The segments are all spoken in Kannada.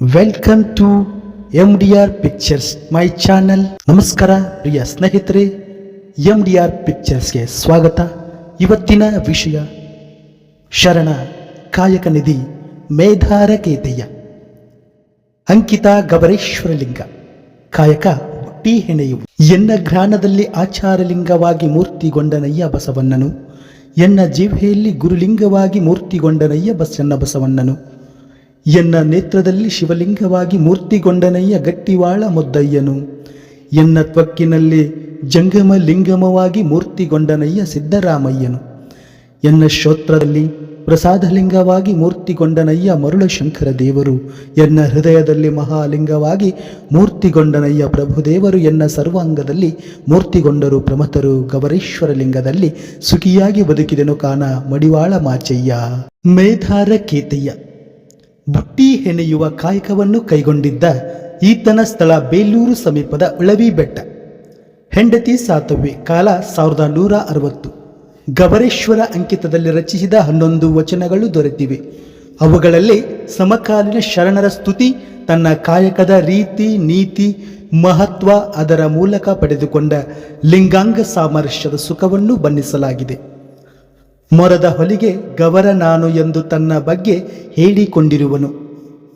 Welcome to M D R pictures my channel ನಮಸ್ಕಾರ, ಪ್ರಿಯ ಸ್ನೇಹಿತರೆ. ಎಂ ಡಿ ಆರ್ ಪಿಕ್ಚರ್ಸ್ಗೆ ಸ್ವಾಗತ. ಇವತ್ತಿನ ವಿಷಯ, ಶರಣ ಕಾಯಕ ನಿಧಿ ಮೇಧಾರ ಕೇತಯ್ಯ ಅಂಕಿತ ಗಬರೇಶ್ವರಲಿಂಗ, ಕಾಯಕ ಹುಟ್ಟಿ ಹೆಣೆಯು ಎನ್ನ ಘ್ರಾಣದಲ್ಲಿ ಆಚಾರಲಿಂಗವಾಗಿ ಮೂರ್ತಿಗೊಂಡನಯ್ಯ ಬಸವಣ್ಣನು. ಎನ್ನ ಜೀವೆಯಲ್ಲಿ ಗುರುಲಿಂಗವಾಗಿ ಮೂರ್ತಿಗೊಂಡನಯ್ಯ ಬಸನ್ನ ಬಸವಣ್ಣನು. ಎನ್ನ ನೇತ್ರದಲ್ಲಿ ಶಿವಲಿಂಗವಾಗಿ ಮೂರ್ತಿಗೊಂಡನಯ್ಯ ಗಟ್ಟಿವಾಳ ಮುದ್ದಯ್ಯನು. ಎನ್ನ ತ್ವಕ್ಕಿನಲ್ಲಿ ಜಂಗಮ ಲಿಂಗಮವಾಗಿ ಮೂರ್ತಿಗೊಂಡನಯ್ಯ ಸಿದ್ದರಾಮಯ್ಯನು. ಎನ್ನ ಶ್ರೋತ್ರದಲ್ಲಿ ಪ್ರಸಾದಲಿಂಗವಾಗಿ ಮೂರ್ತಿಗೊಂಡನಯ್ಯ ಮರುಳಶಂಕರ ದೇವರು. ಎನ್ನ ಹೃದಯದಲ್ಲಿ ಮಹಾಲಿಂಗವಾಗಿ ಮೂರ್ತಿಗೊಂಡನಯ್ಯ ಪ್ರಭುದೇವರು. ಎನ್ನ ಸರ್ವಾಂಗದಲ್ಲಿ ಮೂರ್ತಿಗೊಂಡರು ಪ್ರಮಥರು ಗವರೇಶ್ವರ ಲಿಂಗದಲ್ಲಿ ಸುಖಿಯಾಗಿ ಬದುಕಿದೆನು ಕಾನ ಮಡಿವಾಳ ಮಾಚಯ್ಯ. ಮೇಧಾರ ಕೇತಯ್ಯ ಬುಟ್ಟಿ ಹೆಣೆಯುವ ಕಾಯಕವನ್ನು ಕೈಗೊಂಡಿದ್ದ ಈತನ ಸ್ಥಳ ಬೇಲೂರು ಸಮೀಪದ ಉಳವಿ ಬೆಟ್ಟ ಹೆಂಡತಿ ಸಾತವ್ಯ ಕಾಲ ಸಾವಿರದ ನೂರ ಅರವತ್ತು. ಗಬರೇಶ್ವರ ಅಂಕಿತದಲ್ಲಿ ರಚಿಸಿದ ಹನ್ನೊಂದು ವಚನಗಳು ದೊರೆತಿವೆ. ಅವುಗಳಲ್ಲಿ ಸಮಕಾಲೀನ ಶರಣರ ಸ್ತುತಿ, ತನ್ನ ಕಾಯಕದ ರೀತಿ, ನೀತಿ, ಮಹತ್ವ ಅದರ ಮೂಲಕ ಪಡೆದುಕೊಂಡ ಲಿಂಗಾಂಗ ಸಾಮರಸ್ಯದ ಸುಖವನ್ನು ಬಣ್ಣಿಸಲಾಗಿದೆ. ಮೊರದ ಹೊಲಿಗೆ ಗವರ ನಾನು ಎಂದು ತನ್ನ ಬಗ್ಗೆ ಹೇಳಿಕೊಂಡಿರುವನು.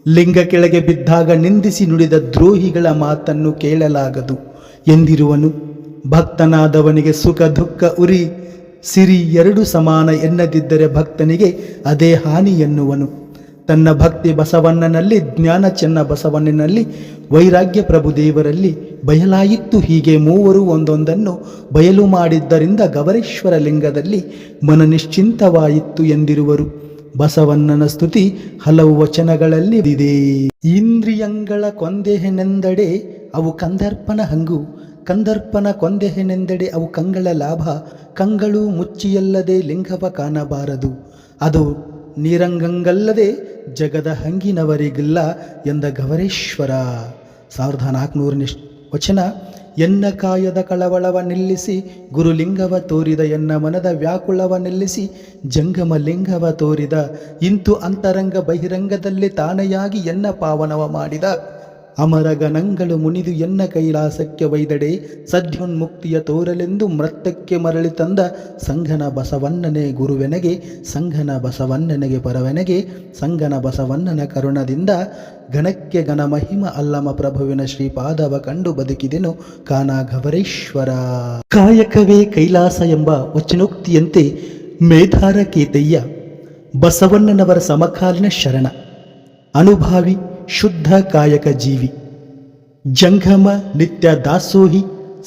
ಲಿಂಗ ಕೆಳಗೆ ಬಿದ್ದಾಗ ನಿಂದಿಸಿ ನುಡಿದ ದ್ರೋಹಿಗಳ ಮಾತನ್ನು ಕೇಳಲಾಗದು ಎಂದಿರುವನು. ಭಕ್ತನಾದವನಿಗೆ ಸುಖ ದುಃಖ ಉರಿ, ಸಿರಿ ಎರಡು ಸಮಾನ ಎನ್ನದಿದ್ದರೆ ಭಕ್ತನಿಗೆ ಅದೇ ಹಾನಿ ಎನ್ನುವನು. ತನ್ನ ಭಕ್ತಿ ಬಸವಣ್ಣನಲ್ಲಿ ಜ್ಞಾನ ಚೆನ್ನ ಬಸವಣ್ಣನಲ್ಲಿ, ವೈರಾಗ್ಯ ಪ್ರಭುದೇವರಲ್ಲಿ ಬಯಲಾಯಿತ್ತು ಹೀಗೆ ಮೂವರು ಒಂದೊಂದನ್ನು ಬಯಲು ಮಾಡಿದ್ದರಿಂದ ಗವರೇಶ್ವರ ಲಿಂಗದಲ್ಲಿ ಮನ ನಿಶ್ಚಿಂತವಾಯಿತು ಎಂದಿರುವರು. ಬಸವಣ್ಣನ ಸ್ತುತಿ ಹಲವು ವಚನಗಳಲ್ಲಿ ಇದೆ. ಇಂದ್ರಿಯಂಗಳ ಕೊಂದೆಹೆನೆಂದಡೆ ಅವು ಕಂದರ್ಪನ ಹಂಗು. ಕಂದರ್ಪನ ಕೊಂದೆಹೆನೆಂದಡೆ ಅವು ಕಂಗಳ ಲಾಭ. ಕಂಗಳು ಮುಚ್ಚಿಯಲ್ಲದೆ ಲಿಂಗವ ಕಾಣಬಾರದು. ಅದು ನೀರಂಗಂಗಲ್ಲದೆ ಜಗದ ಹಂಗಿನವರಿಗಿಲ್ಲ ಎಂದ ಗವರೇಶ್ವರ. ಸಾವಿರದ ನಾಲ್ಕುನೂರನೇ ವಚನ, ಎನ್ನ ಕಾಯದ ಕಳವಳವ ನಿಲ್ಲಿಸಿ, ಗುರುಲಿಂಗವ ತೋರಿದ ಎನ್ನ ಮನದ ವ್ಯಾಕುಳವ ನಿಲ್ಲಿಸಿ ಜಂಗಮ ಲಿಂಗವ ತೋರಿದ, ಇಂತು ಅಂತರಂಗ ಬಹಿರಂಗದಲ್ಲಿ ತಾನೆಯಾಗಿ ಎನ್ನ ಪಾವನವ ಮಾಡಿದ. ಅಮರಗಣಂಗಳು ಮುನಿದು ಎನ್ನ ಕೈಲಾಸಕ್ಕೆ ವೈದಡೆ ಸದ್ಯೋನ್ಮುಕ್ತಿಯ ತೋರಲೆಂದು ಮೃತ್ತಕ್ಕೆ ಮರಳಿ ತಂದ ಸಂಘನ ಬಸವಣ್ಣನೆ ಗುರುವೆನಗೆ, ಸಂಘನ ಬಸವಣ್ಣನೆಗೆ ಪರವೆನಗೆ, ಸಂಘನ ಬಸವಣ್ಣನ ಕರುಣದಿಂದ ಗಣಕ್ಕೆ ಗಣ ಮಹಿಮ ಅಲ್ಲಮ ಪ್ರಭುವಿನ ಶ್ರೀಪಾದವ ಕಂಡು ಬದುಕಿದೆನು ಕಾನಾಘವರೇಶ್ವರ. ಕಾಯಕವೇ ಕೈಲಾಸ ಎಂಬ ವಚನೋಕ್ತಿಯಂತೆ ಮೇಧಾರ ಕೇತಯ್ಯ ಬಸವಣ್ಣನವರ ಸಮಕಾಲೀನ ಶರಣ. ಅನುಭಾವಿ ಶುದ್ಧ ಕಾಯಕ ಜೀವಿ. ಜಂಗಮ ನಿತ್ಯ ದಾಸೋಹಿ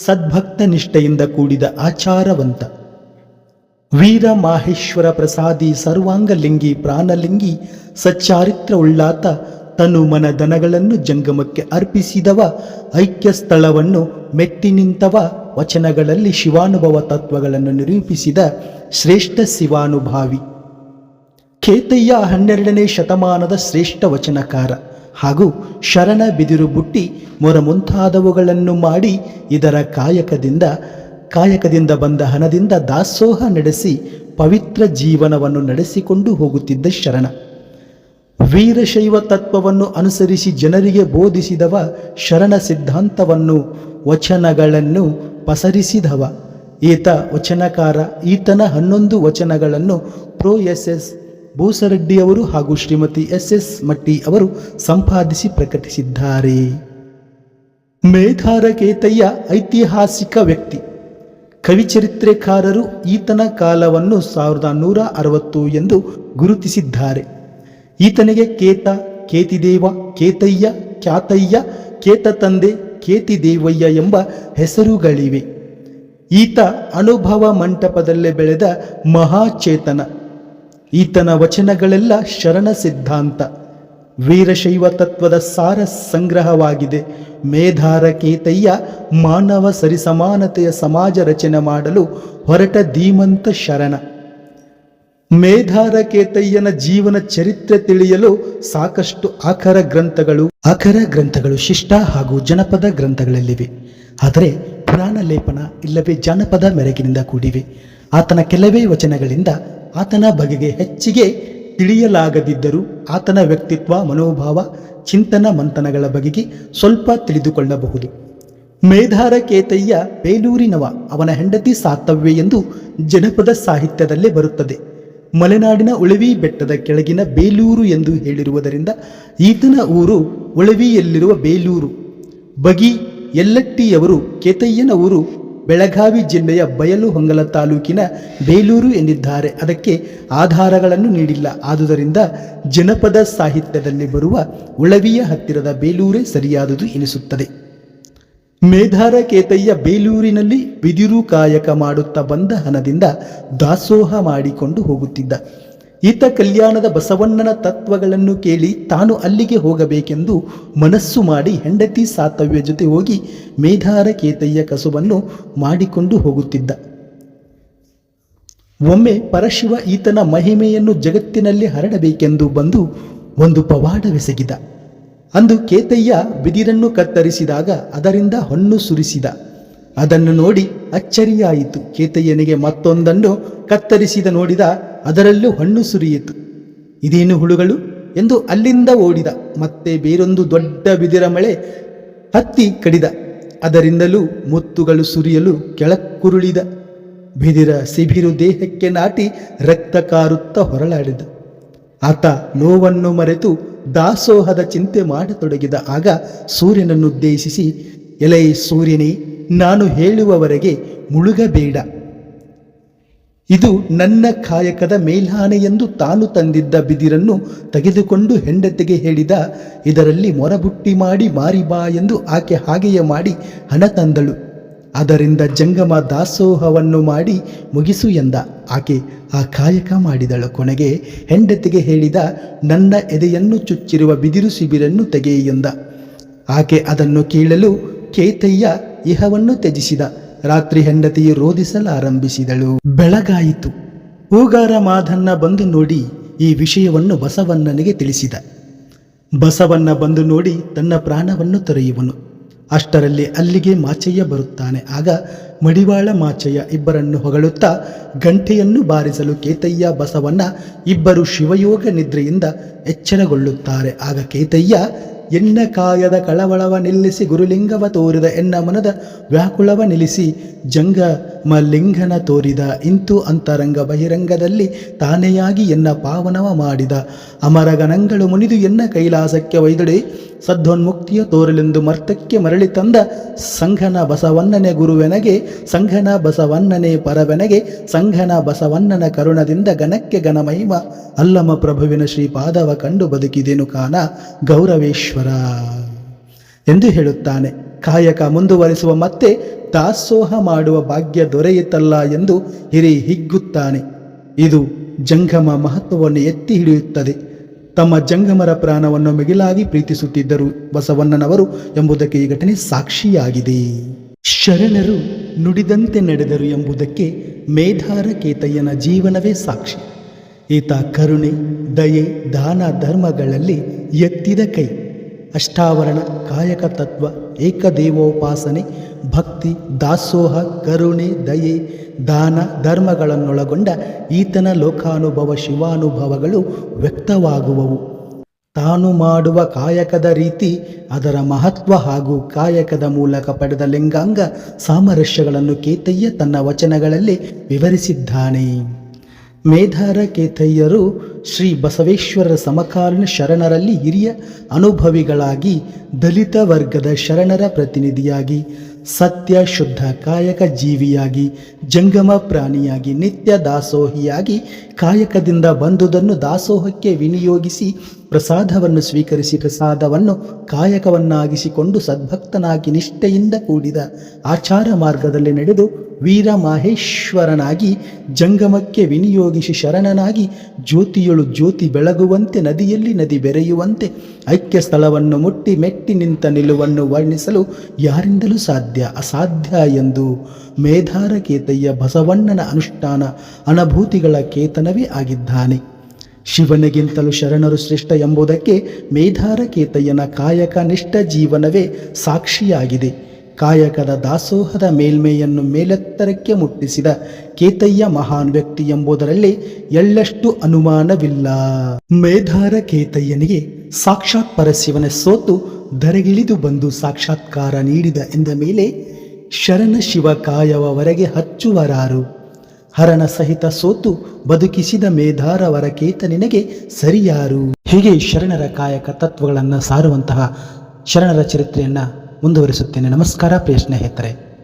ಸದ್ಭಕ್ತ ನಿಷ್ಠೆಯಿಂದ ಕೂಡಿದ ಆಚಾರವಂತ. ವೀರ ಮಾಹೇಶ್ವರ ಪ್ರಸಾದಿ ಸರ್ವಾಂಗಲಿಂಗಿ ಪ್ರಾಣಲಿಂಗಿ ಸಚ್ಚಾರಿತ್ರ ಉಳ್ಳಾತ ತನು ಮನ ದನಗಳನ್ನು ಜಂಗಮಕ್ಕೆ ಅರ್ಪಿಸಿದವ, ಐಕ್ಯ ಸ್ಥಳವನ್ನು ಮೆಟ್ಟಿ ನಿಂತವ, ವಚನಗಳಲ್ಲಿ ಶಿವಾನುಭವ ತತ್ವಗಳನ್ನು ನಿರೂಪಿಸಿದ ಶ್ರೇಷ್ಠ ಶಿವಾನುಭಾವಿ. ಕೇತಯ್ಯ ಹನ್ನೆರಡನೇ ಶತಮಾನದ ಶ್ರೇಷ್ಠ ವಚನಕಾರ. ಹಾಗೂ ಶರಣ ಬಿದಿರು ಬುಟ್ಟಿ ಮೊರ ಮುಂತಾದವುಗಳನ್ನು ಮಾಡಿ ಇದರ ಕಾಯಕದಿಂದ ಕಾಯಕದಿಂದ ಬಂದ ಹಣದಿಂದ ದಾಸೋಹ ನಡೆಸಿ ಪವಿತ್ರ ಜೀವನವನ್ನು ನಡೆಸಿಕೊಂಡು ಹೋಗುತ್ತಿದ್ದ ಶರಣ. ವೀರಶೈವ ತತ್ವವನ್ನು ಅನುಸರಿಸಿ ಜನರಿಗೆ ಬೋಧಿಸಿದವ ಶರಣ ಸಿದ್ಧಾಂತವನ್ನು, ವಚನಗಳನ್ನು ಪಸರಿಸಿದವ. ಈತ ವಚನಕಾರ, ಈತನ ಹನ್ನೊಂದು ವಚನಗಳನ್ನು ಪ್ರೊ ಎಸ್ ಎಸ್ ಭೂಸರೆಡ್ಡಿಯವರು ಹಾಗೂ ಶ್ರೀಮತಿ ಎಸ್ ಎಸ್ ಮಟ್ಟಿ ಅವರು ಸಂಪಾದಿಸಿ ಪ್ರಕಟಿಸಿದ್ದಾರೆ. ಮೇಧಾರ ಕೇತಯ್ಯ ಐತಿಹಾಸಿಕ ವ್ಯಕ್ತಿ. ಕವಿಚರಿತ್ರೆಕಾರರು ಈತನ ಕಾಲವನ್ನು ಸಾವಿರದ ನೂರ ಅರವತ್ತು ಎಂದು ಗುರುತಿಸಿದ್ದಾರೆ. ಈತನಿಗೆ ಕೇತ, ಕೇತಿದೇವ, ಕೇತಯ್ಯ ಖ್ಯಾತಯ್ಯ ಕೇತ ತಂದೆ, ಕೇತಿದೇವಯ್ಯ ಎಂಬ ಹೆಸರುಗಳಿವೆ. ಈತ ಅನುಭವ ಮಂಟಪದಲ್ಲೇ ಬೆಳೆದ ಮಹಾಚೇತನ. ಈತನ ವಚನಗಳೆಲ್ಲ ಶರಣ ಸಿದ್ಧಾಂತ. ವೀರಶೈವ ತತ್ವದ ಸಾರ ಸಂಗ್ರಹವಾಗಿದೆ. ಮೇಧಾರ ಕೇತಯ್ಯ ಮಾನವ ಸರಿಸಮಾನತೆಯ ಸಮಾಜ ರಚನೆ ಮಾಡಲು ಹೊರಟ ಧೀಮಂತ ಶರಣ. ಮೇಧಾರ ಕೇತಯ್ಯನ ಜೀವನ ಚರಿತ್ರೆ ತಿಳಿಯಲು ಸಾಕಷ್ಟು ಆಖರ ಗ್ರಂಥಗಳು ಆಖರ ಗ್ರಂಥಗಳು ಶಿಷ್ಟ ಹಾಗೂ ಜನಪದ ಗ್ರಂಥಗಳಲ್ಲಿವೆ. ಆದರೆ ಪುರಾಣ ಲೇಪನ ಇಲ್ಲವೇ ಜಾನಪದ ಮೆರಗಿನಿಂದ ಕೂಡಿವೆ. ಆತನ ಕೆಲವೇ ವಚನಗಳಿಂದ ಆತನ ಬಗೆಗೆ ಹೆಚ್ಚಿಗೆ ತಿಳಿಯಲಾಗದಿದ್ದರೂ ಆತನ ವ್ಯಕ್ತಿತ್ವ, ಮನೋಭಾವ, ಚಿಂತನ ಮಂಥನಗಳ ಬಗೆಗೆ ಸ್ವಲ್ಪ ತಿಳಿದುಕೊಳ್ಳಬಹುದು. ಮೇಧಾರ ಕೇತಯ್ಯ ಬೇಲೂರಿನವ ಅವನ ಹೆಂಡತಿ ಸಾತವ್ಯ ಎಂದು ಜನಪದ ಸಾಹಿತ್ಯದಲ್ಲೇ ಬರುತ್ತದೆ. ಮಲೆನಾಡಿನ ಉಳವಿ ಬೆಟ್ಟದ ಕೆಳಗಿನ ಬೇಲೂರು ಎಂದು ಹೇಳಿರುವುದರಿಂದ ಈತನ ಊರು ಉಳವಿಯಲ್ಲಿರುವ ಬೇಲೂರು. ಬಗಿ, ಯಲ್ಲಟ್ಟಿಯವರು ಕೇತಯ್ಯನ ಊರು ಬೆಳಗಾವಿ ಜಿಲ್ಲೆಯ ಬಯಲು ಹೊಂಗಲ ತಾಲೂಕಿನ ಬೇಲೂರು ಎಂದಿದ್ದಾರೆ. ಅದಕ್ಕೆ ಆಧಾರಗಳನ್ನು ನೀಡಿಲ್ಲ. ಆದುದರಿಂದ ಜನಪದ ಸಾಹಿತ್ಯದಲ್ಲಿ ಬರುವ ಉಳವಿಯ ಹತ್ತಿರದ ಬೇಲೂರೇ ಸರಿಯಾದುದು ಎನಿಸುತ್ತದೆ. ಮೇಧಾರ ಕೇತಯ್ಯ ಬೇಲೂರಿನಲ್ಲಿ ಬಿದಿರು ಕಾಯಕ ಮಾಡುತ್ತಾ ಬಂದ ಹಣದಿಂದ ದಾಸೋಹ ಮಾಡಿಕೊಂಡು ಹೋಗುತ್ತಿದ್ದ. ಈತ ಕಲ್ಯಾಣದ ಬಸವಣ್ಣನ ತತ್ವಗಳನ್ನು ಕೇಳಿ ತಾನು ಅಲ್ಲಿಗೆ ಹೋಗಬೇಕೆಂದು ಮನಸ್ಸು ಮಾಡಿ ಹೆಂಡತಿ ಸಾತವ್ಯ ಜೊತೆ ಹೋಗಿ ಮೇಧಾರ ಕೇತಯ್ಯ ಕಸುವನ್ನು ಮಾಡಿಕೊಂಡು ಹೋಗುತ್ತಿದ್ದ. ಒಮ್ಮೆ ಪರಶಿವ ಈತನ ಮಹಿಮೆಯನ್ನು ಜಗತ್ತಿನಲ್ಲಿ ಹರಡಬೇಕೆಂದು ಬಂದು ಒಂದು ಪವಾಡವೆಸಗಿದ. ಅಂದು ಕೇತಯ್ಯ ಬಿದಿರನ್ನು ಕತ್ತರಿಸಿದಾಗ ಅದರಿಂದ ಹಣ್ಣು ಸುರಿಸಿದ. ಅದನ್ನು ನೋಡಿ ಅಚ್ಚರಿಯಾಯಿತು. ಕೇತಯ್ಯನಿಗೆ ಮತ್ತೊಂದನ್ನು ಕತ್ತರಿಸಿದ ನೋಡಿದ ಅದರಲ್ಲೂ ಹಣ್ಣು ಸುರಿಯಿತು. ಇದೇನು ಹುಳುಗಳು? ಎಂದು ಅಲ್ಲಿಂದ ಓಡಿದ. ಮತ್ತೆ ಬೇರೊಂದು ದೊಡ್ಡ ಬಿದಿರ ಮಳೆ ಹತ್ತಿ ಕಡಿದ. ಅದರಿಂದಲೂ ಮುತ್ತುಗಳು ಸುರಿಯಲು ಕೆಳಕ್ಕುರುಳಿದ. ಬಿದಿರ ಸಿಬಿರು ದೇಹಕ್ಕೆ ನಾಟಿ ರಕ್ತ ಕಾರುತ್ತಾ ಹೊರಳಾಡಿದ. ಆತ ನೋವನ್ನು ಮರೆತು ದಾಸೋಹದ ಚಿಂತೆ ಮಾಡತೊಡಗಿದ. ಆಗ ಸೂರ್ಯನನ್ನುದ್ದೇಶಿಸಿ ಎಲೈ ಸೂರ್ಯನೇ, ನಾನು ಹೇಳುವವರೆಗೆ ಮುಳುಗಬೇಡ. ಇದು ನನ್ನ ಕಾಯಕದ ಮೇಲ್ಹಾನೆ ಎಂದು ತಾನು ತಂದಿದ್ದ ಬಿದಿರನ್ನು ತೆಗೆದುಕೊಂಡು ಹೆಂಡತಿಗೆ ಹೇಳಿದ, ಇದರಲ್ಲಿ ಮೊರಬುಟ್ಟಿ ಮಾಡಿ ಮಾರಿ ಬಾ ಎಂದು ಆಕೆ ಹಾಗೆಯೇ ಮಾಡಿ ಹಣ ತಂದಳು. ಅದರಿಂದ ಜಂಗಮ ದಾಸೋಹವನ್ನು ಮಾಡಿ ಮುಗಿಸು ಎಂದ. ಆಕೆ ಆ ಕಾಯಕ ಮಾಡಿದಳು. ಕೊನೆಗೆ ಹೆಂಡತಿಗೆ ಹೇಳಿದ, ನನ್ನ ಎದೆಯನ್ನು ಚುಚ್ಚಿರುವ ಬಿದಿರು ಶಿಬಿರನ್ನು ತೆಗೆಯೆಂದ ಆಕೆ ಅದನ್ನು ಕೇಳಲು ಕೇತಯ್ಯ ಇಹವನ್ನು ತ್ಯಜಿಸಿದ. ರಾತ್ರಿ ಹೆಂಡತಿಯು ರೋಧಿಸಲಾರಂಭಿಸಿದಳು. ಬೆಳಗಾಯಿತು. ಹೂಗಾರ ಮಾಧನ್ನ ಬಂದು ನೋಡಿ ಈ ವಿಷಯವನ್ನು ಬಸವಣ್ಣನಿಗೆ ತಿಳಿಸಿದ. ಬಸವಣ್ಣ ಬಂದು ನೋಡಿ ತನ್ನ ಪ್ರಾಣವನ್ನು ತೊರೆಯುವನು. ಅಷ್ಟರಲ್ಲಿ ಅಲ್ಲಿಗೆ ಮಾಚಯ್ಯ ಬರುತ್ತಾನೆ. ಆಗ ಮಡಿವಾಳ ಮಾಚಯ್ಯ ಇಬ್ಬರನ್ನು ಹೊಗಳುತ್ತಾ ಗಂಟೆಯನ್ನು ಬಾರಿಸಲು ಕೇತಯ್ಯ, ಬಸವಣ್ಣ ಇಬ್ಬರು ಶಿವಯೋಗ ನಿದ್ರೆಯಿಂದ ಎಚ್ಚರಗೊಳ್ಳುತ್ತಾರೆ. ಆಗ ಕೇತಯ್ಯ ಎನ್ನ ಕಾಯದ ಕಳವಳವ ನಿಲ್ಲಿಸಿ ಗುರುಲಿಂಗವ ತೋರಿದ ಎನ್ನ ಮನದ ವ್ಯಾಕುಳವ ನಿಲ್ಲಿಸಿ ಜಂಗ ಮಲಿಂಗನ ತೋರಿದ ಇಂತು ಅಂತರಂಗ ಬಹಿರಂಗದಲ್ಲಿ ತಾನೆಯಾಗಿ ಎನ್ನ ಪಾವನವ ಮಾಡಿದ ಅಮರಗನಂಗಳು ಮುನಿದು ಎನ್ನ ಕೈಲಾಸಕ್ಕೆ ಒಯ್ದಡೆ ಸದ್ವನ್ಮುಕ್ತಿಯ ತೋರಲೆಂದು ಮರ್ತಕ್ಕೆ ಮರಳಿ ತಂದ ಸಂಘನ ಬಸವಣ್ಣನೆ ಗುರುವೆನಗೆ, ಸಂಘನ ಬಸವಣ್ಣನೆ ಪರವೆನಗೆ, ಸಂಘನ ಬಸವಣ್ಣನ ಕರುಣದಿಂದ ಗಣಕ್ಕೆ ಗಣಮಹಿಮ ಅಲ್ಲಮ ಪ್ರಭುವಿನ ಶ್ರೀಪಾದವ ಕಂಡು ಬದುಕಿದೆನು ಕಾನ ಗೌರವೇಶ್ವರ. ಎಂದು ಹೇಳುತ್ತಾನೆ, ಕಾಯಕ ಮುಂದುವರಿಸುವ ಮತ್ತೆ ದಾಸೋಹ ಮಾಡುವ ಭಾಗ್ಯ ದೊರೆಯಿತಲ್ಲ ಎಂದು ಹಿರಿ ಹಿಗ್ಗುತ್ತಾನೆ ಇದು ಜಂಗಮ ಮಹತ್ವವನ್ನು ಎತ್ತಿ ಹಿಡಿಯುತ್ತದೆ. ತಮ್ಮ ಜಂಗಮರ ಪ್ರಾಣವನ್ನು ಮಿಗಿಲಾಗಿ ಪ್ರೀತಿಸುತ್ತಿದ್ದರು ಬಸವಣ್ಣನವರು ಎಂಬುದಕ್ಕೆ ಈ ಘಟನೆ ಸಾಕ್ಷಿಯಾಗಿದೆ. ಶರಣರು ನುಡಿದಂತೆ ನಡೆದರು ಎಂಬುದಕ್ಕೆ ಮೇಧಾರ ಕೇತಯ್ಯನ ಜೀವನವೇ ಸಾಕ್ಷಿ. ಈತ ಕರುಣೆ, ದಯೆ, ದಾನ, ಧರ್ಮಗಳಲ್ಲಿ ಎತ್ತಿದ ಕೈ. ಅಷ್ಟಾವರಣ, ಕಾಯಕ ತತ್ವ, ಏಕದೇವೋಪಾಸನೆ, ಭಕ್ತಿ, ದಾಸೋಹ, ಕರುಣೆ, ದಯೆ, ದಾನ ಧರ್ಮಗಳನ್ನೊಳಗೊಂಡ ಈತನ ಲೋಕಾನುಭವ, ಶಿವಾನುಭವಗಳು ವ್ಯಕ್ತವಾಗುವವು. ತಾನು ಮಾಡುವ ಕಾಯಕದ ರೀತಿ, ಅದರ ಮಹತ್ವ ಹಾಗೂ ಕಾಯಕದ ಮೂಲಕ ಪಡೆದ ಲಿಂಗಾಂಗ ಸಾಮರಸ್ಯಗಳನ್ನು ಕೇತಯ್ಯ ತನ್ನ ವಚನಗಳಲ್ಲಿ ವಿವರಿಸಿದ್ದಾನೆ. ಮೇಧಾರ ಕೇತಯ್ಯರು ಶ್ರೀ ಬಸವೇಶ್ವರರ ಸಮಕಾಲೀನ ಶರಣರಲ್ಲಿ ಹಿರಿಯ ಅನುಭವಿಗಳಾಗಿ ದಲಿತ ವರ್ಗದ ಶರಣರ ಪ್ರತಿನಿಧಿಯಾಗಿ, ಸತ್ಯ ಶುದ್ಧ ಕಾಯಕ ಜೀವಿಯಾಗಿ, ಜಂಗಮ ಪ್ರಾಣಿಯಾಗಿ, ನಿತ್ಯ ದಾಸೋಹಿಯಾಗಿ ಕಾಯಕದಿಂದ ಬಂದುದನ್ನು ದಾಸೋಹಕ್ಕೆ ವಿನಿಯೋಗಿಸಿ ಪ್ರಸಾದವನ್ನು ಸ್ವೀಕರಿಸಿ ಪ್ರಸಾದವನ್ನು ಕಾಯಕವನ್ನಾಗಿಸಿಕೊಂಡು ಸದ್ಭಕ್ತನಾಗಿ ನಿಷ್ಠೆಯಿಂದ ಕೂಡಿದ ಆಚಾರ ಮಾರ್ಗದಲ್ಲಿ ನಡೆದು ವೀರ ಮಾಹೇಶ್ವರನಾಗಿ ಜಂಗಮಕ್ಕೆ ವಿನಿಯೋಗಿಸಿ ಶರಣನಾಗಿ ಜ್ಯೋತಿಯೊಳು ಜ್ಯೋತಿ ಬೆಳಗುವಂತೆ ನದಿಯಲ್ಲಿ ನದಿ ಬೆರೆಯುವಂತೆ ಐಕ್ಯ ಸ್ಥಳವನ್ನು ಮುಟ್ಟಿ ಮೆಟ್ಟಿ ನಿಂತ ನಿಲುವನ್ನು ವರ್ಣಿಸಲು ಯಾರಿಂದಲೂ ಸಾಧ್ಯ ಅಸಾಧ್ಯ ಎಂದು ಮೇಧಾರ ಕೇತಯ್ಯ ಬಸವಣ್ಣನ ಅನುಷ್ಠಾನ ಅನುಭೂತಿಗಳ ಕೇತನವೇ ಆಗಿದ್ದಾನೆ. ಶಿವನಿಗಿಂತಲೂ ಶರಣರು ಶ್ರೇಷ್ಠ ಎಂಬುದಕ್ಕೆ ಮೇಧಾರ ಕೇತಯ್ಯನ ಕಾಯಕ ನಿಷ್ಠ ಜೀವನವೇ ಸಾಕ್ಷಿಯಾಗಿದೆ. ಕಾಯಕದ ದಾಸೋಹದ ಮೇಲ್ಮೆಯನ್ನು ಮೇಲೆತ್ತರಕ್ಕೆ ಮುಟ್ಟಿಸಿದ ಕೇತಯ್ಯ ಮಹಾನ್ ವ್ಯಕ್ತಿ ಎಂಬುದರಲ್ಲಿ ಎಳ್ಳಷ್ಟು ಅನುಮಾನವಿಲ್ಲ. ಮೇಧಾರ ಕೇತಯ್ಯನಿಗೆ ಸಾಕ್ಷಾತ್ ಪರಶಿವನ ಸೋತು ಧರೆಗಿಳಿದು ಬಂದು ಸಾಕ್ಷಾತ್ಕಾರ ನೀಡಿದ ಎಂದ ಮೇಲೆ ಶರಣ ಶಿವ ಕಾಯವವರೆಗೆ ಹಚ್ಚುವರಾರು. ಹರಣ ಸಹಿತ ಸೋತು ಬದುಕಿಸಿದ ಮೇಧಾರವರ ಕೇತನಿನಗೆ ಸರಿಯಾರು. ಹೀಗೆ ಶರಣರ ಕಾಯಕ ತತ್ವಗಳನ್ನು ಸಾರುವಂತಹ ಶರಣರ ಚರಿತ್ರೆಯನ್ನು ಮುಂದುವರಿಸುತ್ತೇನೆ. ನಮಸ್ಕಾರ, ಪ್ರಿಯ ಸ್ನೇಹಿತರೆ.